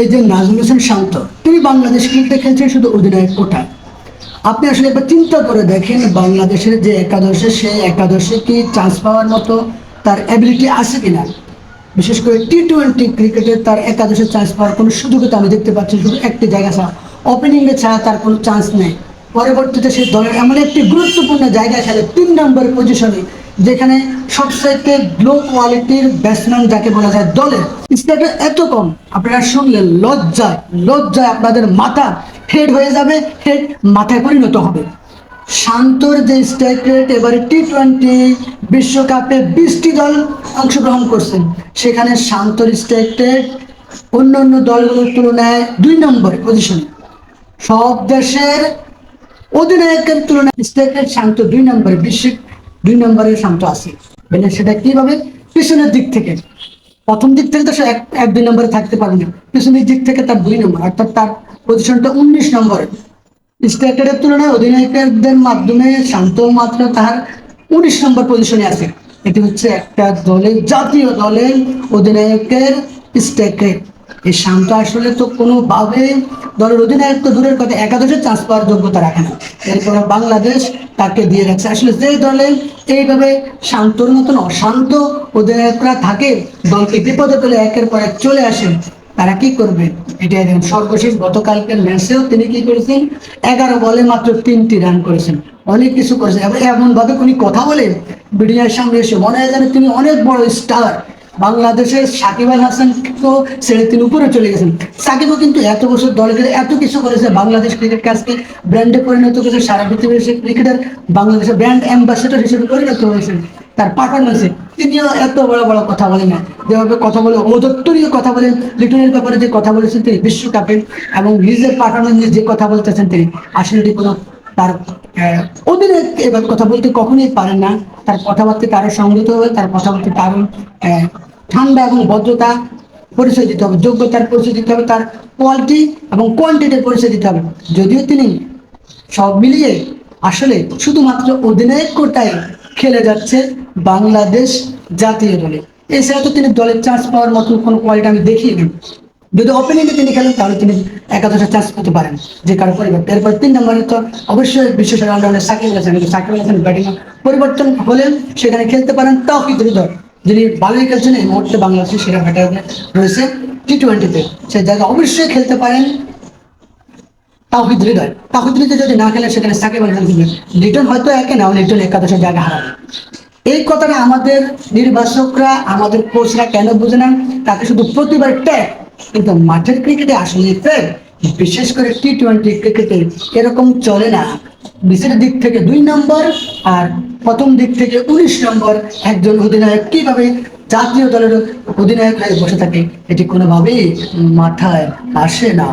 এই যে নাজমুল হোসেন শান্ত, তিনি বাংলাদেশ ক্রিকেটে খেলছেন শুধু অধিনায়ক কোটায়। আপনি আসলে একবার চিন্তা করে দেখেন, বাংলাদেশের যে একাদশে, সেই একাদশে কি চান্স পাওয়ার মতো তার অ্যাবিলিটি আছে কিনা? বিশেষ করে টি টোয়েন্টি ক্রিকেটে তার একাদশে চান্স পাওয়ার কোনো সুযোগই তো আমি দেখতে পাচ্ছি শুধু একটি জায়গা ছাড়া। ওপেনিংয়ে ছাড়া তার কোনো চান্স নেই। পরবর্তীতে সেই দলের এমন একটি গুরুত্বপূর্ণ জায়গায় খেলে, তিন নম্বর পজিশনে যেখানে সবচাইতে লো কোয়ালিটির ব্যাটসম্যান যাকে বলা যায় দলের স্ট্যাটাস এত কম। আপনারা শুনলে লজ্জায় লজ্জায় আপনাদের মাথা হেড হয়ে যাবে হেড মাথায় পরিণত হবে। শান্তর যে স্ট্রাইক রেট এবারে টি টোয়েন্টি বিশ্বকাপে বিশটি দল অংশগ্রহণ করছেন সেখানে শান্তর স্ট্রাইক রেট অন্য অন্য দলগুলোর তুলনায় দুই নম্বর পজিশনে সব দেশের অধিনায়কের তুলনায় স্ট্রাইক রেট শান্ত দুই নম্বরে। বিশ্বের দুই নম্বরে শান্ত আছে। মানে সেটা কীভাবে? পিছনের দিক থেকে। প্রথম দিক থেকে তো সে এক এক, দুই নম্বরে থাকতে পারবে না। পিছনের দিক থেকে তার দুই নম্বর, অর্থাৎ তার পজিশনটা উনিশ নম্বরে। স্ট্রাইকারের তুলনায় অধিনায়কদের মাধ্যমে শান্ত মাত্র তার উনিশ নম্বর পজিশনে আছে। এটি হচ্ছে একটা দলের, জাতীয় দলের অধিনায়কের স্ট্রাইক এই শান্ত আসলে তো কোনোভাবে দলের অধিনায়ক তো দূরের কথা একাদশের চান্স পাওয়ার যোগ্যতা রাখে না। এরপর বাংলাদেশ তাকে দিয়ে রাখছে আসলে যে দলে এইভাবে শান্তর মতন অশান্ত অধিনায়করা থাকে, দলকে বিপদে পেলে একের পর এক চলে আসেন তারা কি করবে? এটা একদম সর্বশেষ গতকালকের ম্যাচেও তিনি কি করেছেন? এগারো বলে মাত্র তিনটি রান করেছেন। অনেক কিছু করেছেন। এবং এমন ভাবে উনি কথা বলেন বিডিআর সামনে এসে মনে হয় যেন তিনি অনেক বড় স্টার বাংলাদেশের সাকিব আল হাসান তো ছেড়ে তিনি উপরে চলে গেছেন। সাকিবও কিন্তু এত বছর দলে গেলে এত কিছু করেছে, বাংলাদেশ ক্রিকেট কাজকে ব্র্যান্ডে পরিণত করেছে সারা পৃথিবীর সে ক্রিকেটার বাংলাদেশের ব্র্যান্ড অ্যাম্বাসেডর হিসেবে পরিণত হয়েছেন। তার পারফরমেন্সে তিনিও এত বড় বড় কথা বলেন না। যেভাবে কথা বলে অদত্তরীয় কথা বলেন লিটনের ব্যাপারে যে কথা বলেছেন তিনি, বিশ্বকাপে এবং নিজের পারফরমেন্স যে কথা বলতেছেন তিনি, আসলে কোনো তার আহ, অধীনে এবার কথা বলতে কখনোই পারেন না। তার কথাবার্তা তারও সংযত হবে তার কথাবার্তা তারও আহ, ঠান্ডা এবং ভদ্রতা পরিচয় দিতে হবে যোগ্যতার পরিচয় দিতে হবে তার কোয়ালিটি এবং কোয়ান্টিটির পরিচয় দিতে হবে। যদিও তিনি সব মিলিয়ে আসলে শুধুমাত্র অধিনায়ক কোটায় খেলে যাচ্ছে বাংলাদেশ জাতীয় দলে। এছাড়া তো তিনি দলের চান্স পাওয়ার মতো কোনো কোয়ালিটি আমি দেখিনি। যদি ওপেনিংয়ে তিনি খেলেন, তাহলে তিনি একাদশে চান্স পেতে পারেন। যে কারও পরিবর্তন এরপর তিন নম্বরে তো অবশ্যই বিশেষ অলরাউন্ডার সাকিব হাসান কিন্তু সাকিব হাসান ব্যাটিং পরিবর্তন হলেন সেখানে খেলতে পারেন তাওহিদ হৃদয় যিনি ভালোই খেলছেন এই মুহূর্তে বাংলাদেশের সেরা ব্যাটার রয়েছে টি টোয়েন্টিতে সেই জায়গায় অবশ্যই খেলতে পারেন তাহিদ হৃদয় তাহিদ হৃদয় যদি না খেলে, সেখানে সাকিব আল হাসান লিটন হয়তো একে না লিটন একাদশের জায়গা হারাবে। এই কথাটা আমাদের নির্বাচকরা, আমাদের কোচরা কেন বুঝে না তাকে শুধু প্রতিবার ট্যাগ কিন্তু মাঠের ক্রিকেটে আসলে স্যার বিশেষ করে টি টোয়েন্টি ক্রিকেটে এরকম চলে না। বিশের দিক থেকে দুই নম্বর আর প্রথম দিক থেকে উনিশ নম্বর একজন অধিনায়ক কীভাবে জাতীয় দলের অধিনায়ক হয়ে বসে থাকে, এটি কোনোভাবেই মাথায় আসে না।